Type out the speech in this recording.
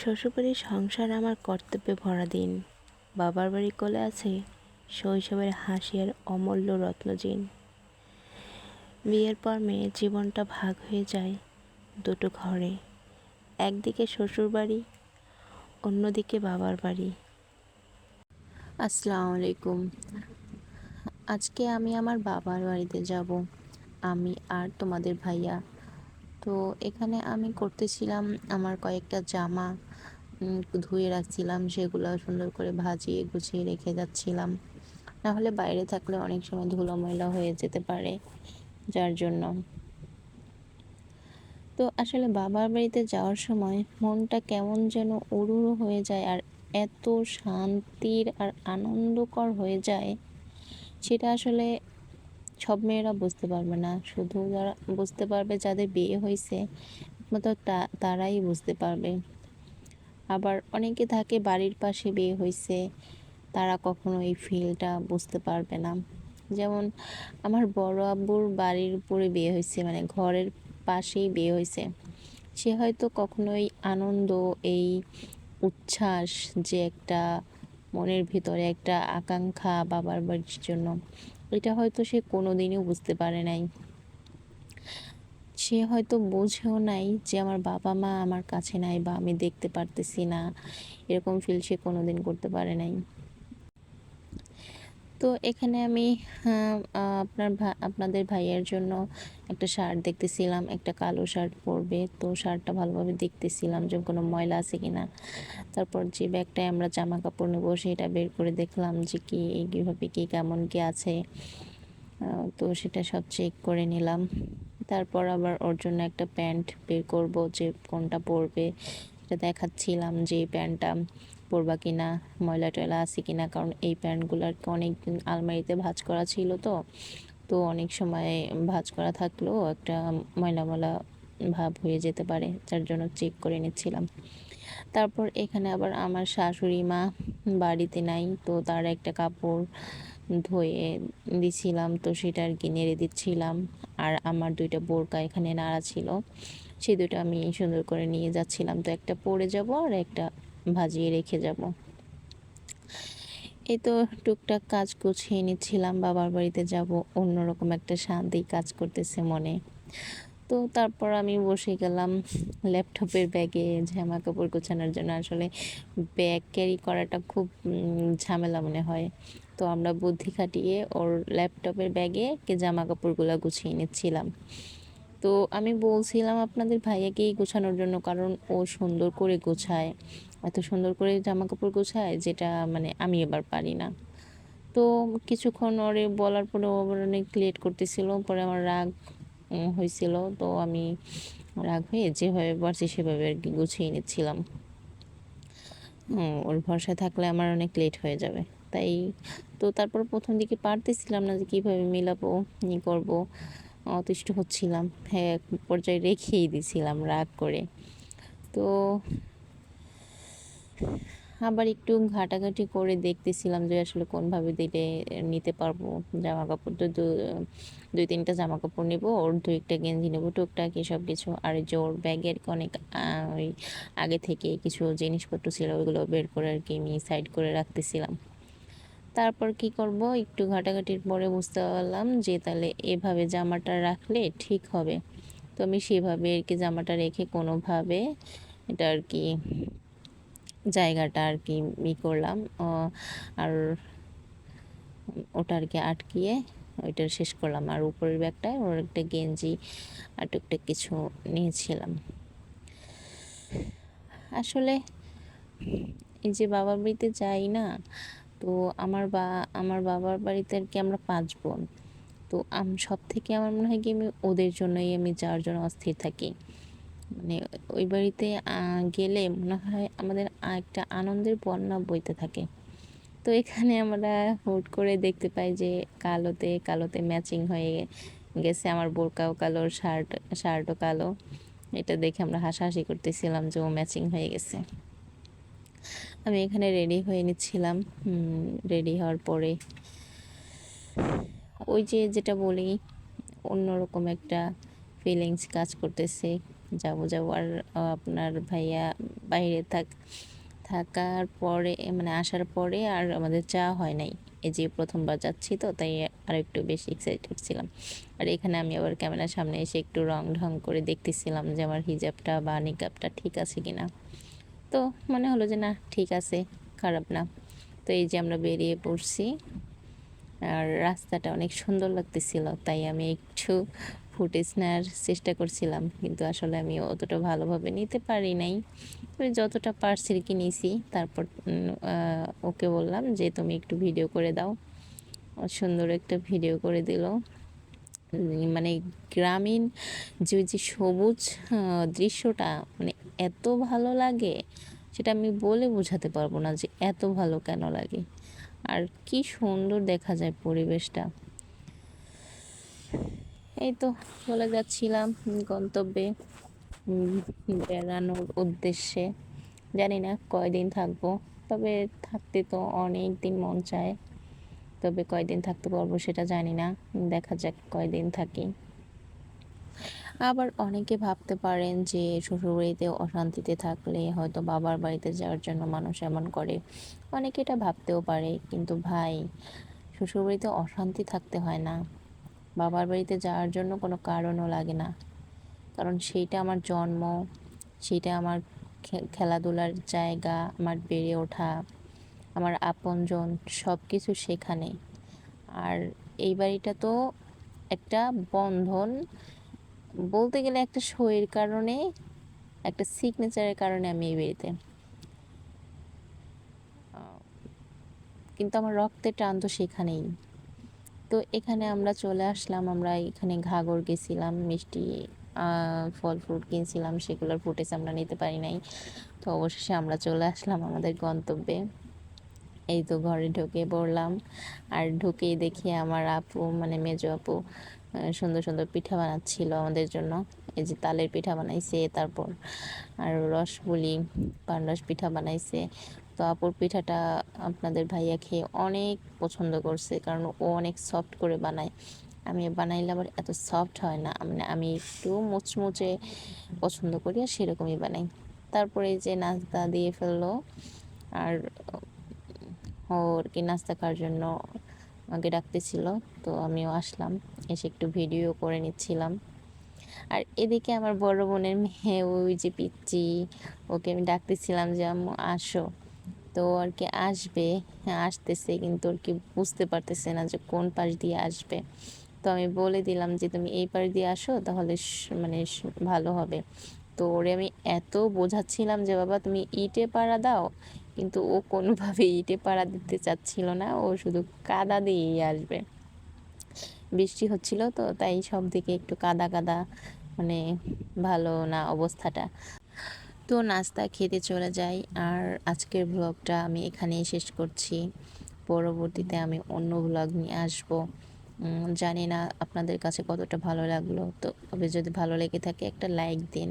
শ্বশুরবাড়ির সংসার আমার কর্তব্যে ভরা দিন। বাবার বাড়ি কোলে আছে শৈশবের হাসি আর অমূল্য রত্নজিন। বিয়ের পর মেয়ের জীবনটা ভাগ হয়ে যায় দুটো ঘরে। একদিকে শ্বশুরবাড়ি, অন্যদিকে বাবার বাড়ি। আসসালামু আলাইকুম। আজকে আমি আমার বাবার বাড়িতে যাব। আমি আর তোমাদের ভাইয়া। তো এখানে আমি করতেছিলাম আমার কয়েকটা জামা ধুয়ে রাখছিলাম, সেগুলো সুন্দর করে ভাজিয়ে গুছিয়ে রেখে যাচ্ছিলাম। না হলে বাইরে থাকলে অনেক সময় ধুলো ময়লা হয়ে যেতে পারে, যার জন্য। তো আসলে বাবার বাড়িতে যাওয়ার সময় মনটা কেমন যেন উড়ুড়ু হয়ে যায় আর এত শান্তির আর আনন্দকর হয়ে যায়, সেটা আসলে সব মেয়েরা বুঝতে পারবে না। শুধু যারা বুঝতে পারবে যাদের বিয়ে হয়েছে একমাত্র তা- তারাই বুঝতে পারবে। আবার অনেকে থাকে বাড়ির পাশে বিয়ে হয়েছে, তারা কখনো এই ফিলটা বুঝতে পারবে না। যেমন আমার বড় আব্বুর বাড়ির উপরে বিয়ে হয়েছে মানে ঘরের পাশেই বিয়ে হয়েছে। সে হয়তো কখনোই আনন্দ, এই উচ্ছ্বাস যে একটা মনের ভিতরে একটা আকাঙ্ক্ষা বাবার বাড়ির জন্য এটা হয়তো সে কোনো কোনোদিনও বুঝতে পারে নাই। সে হয়তো বোঝেও নাই যে আমার বাবা মা আমার কাছে নাই বা আমি দেখতে পারতেছি না। এরকম ফিল সে কোনো দিন করতে পারে নাই। তো এখানে আমি আপনার আপনাদের ভাইয়ের জন্য একটা শার্ট দেখতেছিলাম, একটা কালো শার্ট পরবে। তো শার্টটা ভালোভাবে দেখতেছিলাম যে কোনো ময়লা আছে কি না তারপর যে ব্যাগটায় আমরা জামা কাপড় নেব সেটা বের করে দেখলাম যে কি কীভাবে কি, কেমন কি আছে। তো সেটা সব চেক করে নিলাম। তারপর আবার ওর জন্য একটা প্যান্ট বের করব যে কোনটা পরবে। সেটা দেখাচ্ছিলাম যে প্যান্টটা পরবা কিনা, ময়লা টয়লা আছে কিনা, কারণ এই প্যান্টগুলো আর কি অনেক আলমারিতে ভাজ করা ছিল তো। তো অনেক সময় ভাঁজ করা থাকলেও একটা ময়লা ময়লা ভাব হয়ে যেতে পারে, যার জন্য চেক করে নিচ্ছিলাম। তারপর এখানে আবার আমার শাশুড়ি মা বাড়িতে নাই, তো তার একটা কাপড় ধুয়ে দিছিলাম, তো সেটা আর কি নেড়ে দিচ্ছিলাম। আর আমার দুইটা বোরকা এখানে নাড়া ছিল সেই দুটো আমি সুন্দর করে নিয়ে যাচ্ছিলাম। তো একটা পরে যাব আর একটা ভাজিয়ে রেখে যাব। এই তো টুকটাক কাজ গুছিয়ে নিচ্ছিলাম, বাবার বাড়িতে যাব। অন্যরকম একটা শান্তি কাজ করতেছে মনে। তো তারপর আমি বসে গেলাম ল্যাপটপের ব্যাগে জামা কাপড় গোছানোর জন্য। আসলে ব্যাগ ক্যারি করাটা খুব ঝামেলা মনে হয়। তো আমরা বুদ্ধি খাটিয়ে ওর ল্যাপটপের ব্যাগে জামা কাপড়গুলো গুছিয়ে নিচ্ছিলাম। তো আমি বলছিলাম আপনাদের ভাইয়াকেই গোছানোর জন্য, কারণ ও সুন্দর করে গোছায়, এত সুন্দর করে জামা কাপড় গোছায় যেটা মানে আমি এবার পারি না। তো কিছুক্ষণ ওরে বলার পরে ও আবার অনেক লেট করতেছিল, পরে আমার রাগ হয়েছিল। তো আমি রাগ হয়ে যেভাবে পারছি সেভাবে আর কি গুছিয়ে নিচ্ছিলাম। ওর ভরসায় থাকলে আমার অনেক লেট হয়ে যাবে। তাই তো তারপর প্রথম দিকে পারতেছিলাম না যে কীভাবে মিলাবো ই করব। অতিষ্ঠ হচ্ছিলাম। হ্যাঁ এক পর্যায়ে রেখেই দিছিলাম রাগ করে। তো আবার একটু ঘাটাঘাটি করে দেখতেছিলাম যে আসলে কোনভাবে দিলে নিতে পারব। জামা কাপড় তো দুই তিনটা জামা কাপড় নেব, ওর দু একটা গেঞ্জি নেব, টুকটাক এসব কিছু। আর যে ওর ব্যাগের অনেক ওই আগে থেকে কিছু জিনিসপত্র ছিল, ওইগুলো বের করে আর কি আমি সাইড করে রাখতেছিলাম। তারপর কি করব? একটু ঘাটাঘাটির পরে বুঝতে পারলাম যে তাহলে এভাবে জামাটা রাখলে ঠিক হবে। তো আমি সেভাবে আর কি জামাটা রেখে কোনোভাবে এটা আর কি জায়গাটা আর কি ই করলাম। আর ওটা আর কি আটকিয়ে ওইটা শেষ করলাম। আর উপরের ব্যাগটায় ওর একটা গেঞ্জি আর টুকটাক কিছু নিয়েছিলাম। আসলে এই যে বাবার বাড়িতে যাই না তো আমার বা, আমার বাবার বাড়িতে আর কি আমরা পাঁচ বোন। তো আম সব থেকে আমার মনে হয় কি আমি ওদের জন্যই আমি যাওয়ার জন্য অস্থির থাকি। মানে ওই বাড়িতে গেলে মনে হয় আমাদের একটা আনন্দের বন্যা বইতে থাকে। তো এখানে আমরা হুট করে দেখতে পাই যে কালোতে কালোতে ম্যাচিং হয়ে গেছে আমার বোরকাও কালো, শার্ট, শার্টও কালো। এটা দেখে আমরা হাসাহাসি করতেছিলাম যে ও ম্যাচিং হয়ে গেছে। আমি এখানে রেডি হয়ে নিচ্ছিলাম। রেডি হওয়ার পরে। ওই যে যেটা বলি, অন্যরকম একটা ফিলিংস কাজ করতেছে। যাব যাব। আর আপনার ভাইয়া বাইরে থাক, থাকার পরে মানে আসার পরে আর আমাদের চা হয় নাই। এই যে প্রথমবার যাচ্ছি তো, তাই আর একটু বেশি এক্সাইটেড ছিলাম আর এখানে আমি আবার ক্যামেরার সামনে এসে একটু রং ঢং করে দেখতেছিলাম যে আমার হিজাবটা বা নিকাবটা ঠিক আছে কিনা। তো মনে হলো যে না, ঠিক আছে, খারাপ না। তো এই যে আমরা বেরিয়ে পড়ছি, আর রাস্তাটা অনেক সুন্দর লাগতেছিল, তাই আমি একটু ফুটেজ নেওয়ার চেষ্টা করছিলাম, কিন্তু আসলে আমি অতটা ভালোভাবে নিতে পারি নাই। তবে যতটা পারছি কি নিয়েছি তারপর ওকে বললাম যে, তুমি একটু ভিডিও করে দাও। সুন্দর একটা ভিডিও করে দিল। মানে গ্রামীণ যে যে সবুজ দৃশ্যটা মানে এত ভালো লাগে সেটা আমি বলে বোঝাতে পারব না যে এত ভালো কেন লাগে। আর কি সুন্দর দেখা যায় পরিবেশটা। এই তো চলে যাচ্ছিলাম গন্তব্যে বেড়ানোর উদ্দেশ্যে। জানি না কয়দিন থাকব, তবে থাকতে তো অনেক দিন মন চায়। তবে কয়দিন থাকতে পারব সেটা জানি না। দেখা যাক কয়দিন থাকি। আবার অনেকে ভাবতে পারেন যে শ্বশুরবাড়িতে অশান্তিতে থাকলে হয়তো বাবার বাড়িতে যাওয়ার জন্য মানুষ এমন করে। অনেকে এটা ভাবতেও পারে, কিন্তু ভাই, শ্বশুরবাড়িতে অশান্তি থাকতে হয় না। বাবার বাড়িতে যাওয়ার জন্য কোনো কারণও লাগে না। কারণ সেইটা আমার জন্ম, সেইটা আমার খেলাধুলার জায়গা, আমার বেড়ে ওঠা। আমার আপনজন সব কিছু সেখানে। আর এই বাড়িটা তো একটা বন্ধন, বলতে গেলে একটা শোয়ের কারণে, একটা সিগনেচারের কারণে আমি এই বাড়িতে। কিন্তু আমার রক্তের টান তো সেখানেই। তো এখানে আমরা চলে আসলাম, আমরা এখানে ঘাগর গেছিলাম, মিষ্টি ফল ফ্রুট কিনছিলাম, সেগুলোর ফুটেজ আমরা নিতে পারি নাই। তো অবশেষে আমরা চলে আসলাম আমাদের গন্তব্যে। এই তো ঘরে ঢুকে পড়লাম। আর ঢুকেই দেখি আমার আপু মানে মেজো আপু সুন্দর সুন্দর পিঠা বানাচ্ছিল আমাদের জন্য। এই যে তালের পিঠা বানাইছে, তারপর আর রসবুলি পানরস পিঠা বানাইছে। তো আপুর পিঠাটা আপনাদের ভাইয়া খেয়ে অনেক পছন্দ করছে, কারণ ও অনেক সফট করে বানায়। আমি বানাইলে আবার এত সফট হয় না মানে আমি একটু মুচমুচে পছন্দ করি আর সেরকমই বানাই। তারপরে যে নাস্তা দিয়ে ফেলল, আর ওর কি নাস্তা খাওয়ার জন্য আমাকে ডাকতেছিল, তো আমিও আসলাম। এসে একটু ভিডিও করে নিচ্ছিলাম। আর এদিকে আমার বড় বোনের মেয়ে, ওই যে পিচ্ছি ওকে আমি ডাকতেছিলাম যে, আম্মু, আসো। তো আর কি আসবে, আসতেছে, কিন্তু আর কি বুঝতে পারতেছে না যে কোন পাশ দিয়ে আসবে। তো আমি বলে দিলাম যে, তুমি এই পাশ দিয়ে আসো, তাহলে মানে ভালো হবে। তো ওরে আমি এত বোঝাচ্ছিলাম যে, বাবা, তুমি ইটে পাড়া দাও কিন্তু ও কোনোভাবে ইটে পাড়া দিতে চাচ্ছিল না, ও শুধু কাদা দিয়েই আসবে। বৃষ্টি হচ্ছিল তো, তাই সব দিকে একটু কাদা কাদা মানে ভালো না অবস্থাটা। তো নাস্তা খেতে চলে যাই, আর আজকের ব্লগটা আমি এখানেই শেষ করছি। পরবর্তীতে আমি অন্য ব্লগ নিয়ে আসব। জানি না আপনাদের কাছে কতটা ভালো লাগল, তো তবে যদি ভালো লেগে থাকে একটা লাইক দিন।